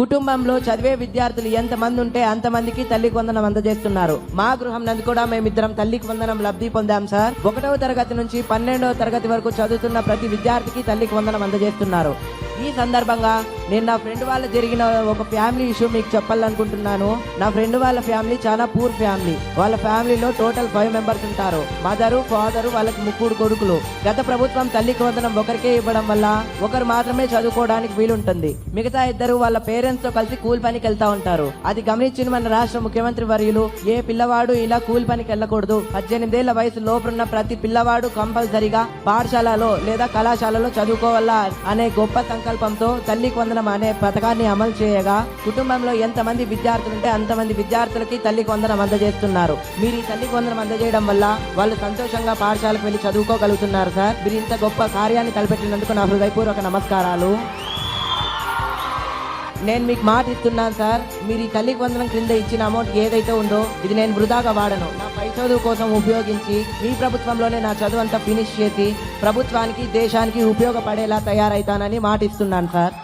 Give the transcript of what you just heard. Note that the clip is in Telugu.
కుటుంబంలో చదివే విద్యార్థులు ఎంతమంది ఉంటే అంతమందికి తల్లికి వందనం అందజేస్తున్నారు. మా గృహం నందు కూడా మేమిద్దరం తల్లికి వందనం లబ్ధి పొందాం సార్. ఒకటవ తరగతి నుంచి పన్నెండవ తరగతి వరకు చదువుతున్న ప్రతి విద్యార్థికి తల్లికి వందనం అందజేస్తున్నారు. ఈ సందర్భంగా నేను నా ఫ్రెండ్ వాళ్ళ జరిగిన ఒక ఫ్యామిలీ ఇష్యూ మీకు చెప్పాలనుకుంటున్నాను. నా ఫ్రెండ్ వాళ్ళ ఫ్యామిలీ చాలా పూర్ ఫ్యామిలీ వాళ్ళ ఫ్యామిలీలో టోటల్ ఫైవ్ మెంబర్స్ ఉంటారు. మదరు ఫాదరు వాళ్ళకి ముగ్గురు కొడుకులు. గత ప్రభుత్వం తల్లికి వందనం ఒకరికే ఇవ్వడం వల్ల ఒకరు మాత్రమే చదువుకోవడానికి వీలుంటుంది. మిగతా ఇద్దరు వాళ్ళ పేరెంట్స్తో కలిసి కూల్ పనికి వెళ్తా ఉంటారు. అది గమనించిన మన రాష్ట్ర ముఖ్యమంత్రి వర్యులు ఏ పిల్లవాడు ఇలా కూల్ పనికి వెళ్ళకూడదు. పద్దెనిమిదేళ్ళ వయసు లోపున్న ప్రతి పిల్లవాడు కంపల్సరిగా పాఠశాలలో లేదా కళాశాలలో చదువుకోవాలా అనే గొప్ప సంకల్పంతో తల్లికి వందనం అనే పథకాన్ని అమలు చేయగా కుటుంబంలో ఎంతమంది విద్యార్థులు ఉంటే అంతమంది విద్యార్థులకి తల్లికి వందనం అందజేస్తున్నారు. మీరు ఈ తల్లికి వందనం అందజేయడం వల్ల వాళ్ళు సంతోషంగా పాఠశాలకు వెళ్ళి చదువుకోగలుగుతున్నారు సార్. మీరు ఇంత గొప్ప కార్యాన్ని తలపెట్టినందుకు నా హృదయపూర్వక నమస్కారాలు. నేను మీకు మాట ఇస్తున్నాను సార్. మీరు ఈ తల్లికి వందనం క్రింద ఇచ్చిన అమౌంట్ ఏదైతే ఉందో ఇది నేను వృధాగా వాడను. నా పై చదువు కోసం ఉపయోగించి మీ ప్రభుత్వంలోనే నా చదువు అంతా ఫినిష్ చేసి ప్రభుత్వానికి దేశానికి ఉపయోగపడేలా తయారైతానని మాట ఇస్తున్నాను సార్.